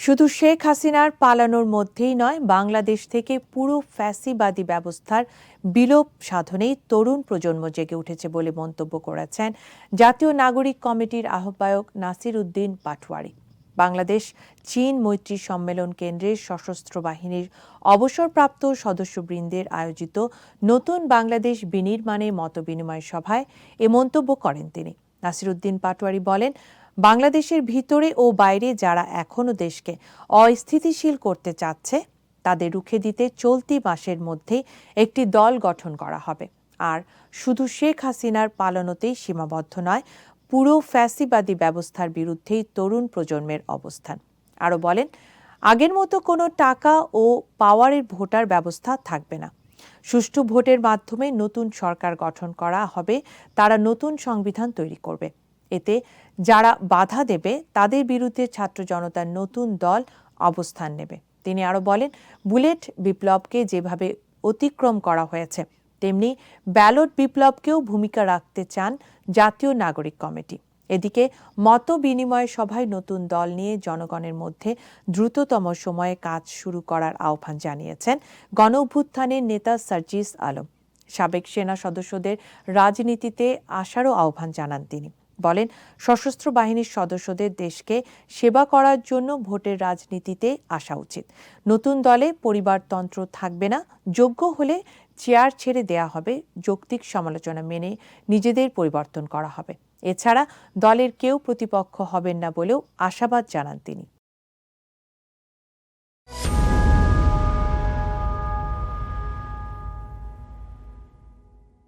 শুধু শেখ হাসিনার পালানোর মধ্যেই নয়, বাংলাদেশ থেকে পুরো ফ্যাসিবাদী ব্যবস্থার বিলোপ সাধনেই তরুণ প্রজন্ম জেগে উঠেছে বলে মন্তব্য করেছেন জাতীয় নাগরিক কমিটির আহ্বায়ক নাসির উদ্দিন পাটওয়ারি বাংলাদেশ চীন মৈত্রী সম্মেলন কেন্দ্রের সশস্ত্র বাহিনীর অবসরপ্রাপ্ত সদস্যবৃন্দের আয়োজিত নতুন বাংলাদেশ বিনির্মাণে মতবিনিময় সভায় এ মন্তব্য করেন তিনি। নাসিরুদ্দিন পাটোয়ারি বলেন বাংলাদেশের ভিতরে ও বাইরে যারা এখনও দেশকে অস্থিতিশীল করতে চাচ্ছে, তাদের রুখে দিতে চলতি মাসের মধ্যে একটি দল গঠন করা হবে। আর শুধু শেখ হাসিনার পালনতেই সীমাবদ্ধ নয়, পুরো ফ্যাসিবাদী ব্যবস্থার বিরুদ্ধেই তরুণ প্রজন্মের অবস্থান। আরও বলেন, আগের মতো কোনো টাকা ও পাওয়ারের ভোটার ব্যবস্থা থাকবে না। সুষ্ঠু ভোটের মাধ্যমে নতুন সরকার গঠন করা হবে, তারা নতুন সংবিধান তৈরি করবে। এতে যারা বাধা দেবে, তাদের বিরুদ্ধে ছাত্র জনতার নতুন দল অবস্থান নেবে। তিনি আরও বলেন, বুলেট বিপ্লবকে যেভাবে অতিক্রম করা হয়েছে, তেমনি ব্যালট বিপ্লবকেও ভূমিকা রাখতে চান জাতীয় নাগরিক কমিটি। এদিকে মত বিনিময় সভায় নতুন দল নিয়ে জনগণের মধ্যে দ্রুততম সময়ে কাজ শুরু করার আহ্বান জানিয়েছেন গণ অভ্যুত্থানের নেতা সার্জিস আলম। সাবেক সেনা সদস্যদের রাজনীতিতে আসারও আহ্বান জানান তিনি। বলেন, সশস্ত্র বাহিনীর সদস্যদের দেশকে সেবা করার জন্য ভোটের রাজনীতিতে আসা উচিত। নতুন দলে পরিবারতন্ত্র থাকবে না, যোগ্য হলে চেয়ার ছেড়ে দেয়া হবে, যৌক্তিক সমালোচনা মেনে নিজেদের পরিবর্তন করা হবে। এছাড়া দলের কেউ প্রতিপক্ষ হবেন না বলেও আশাবাদ জানান তিনি।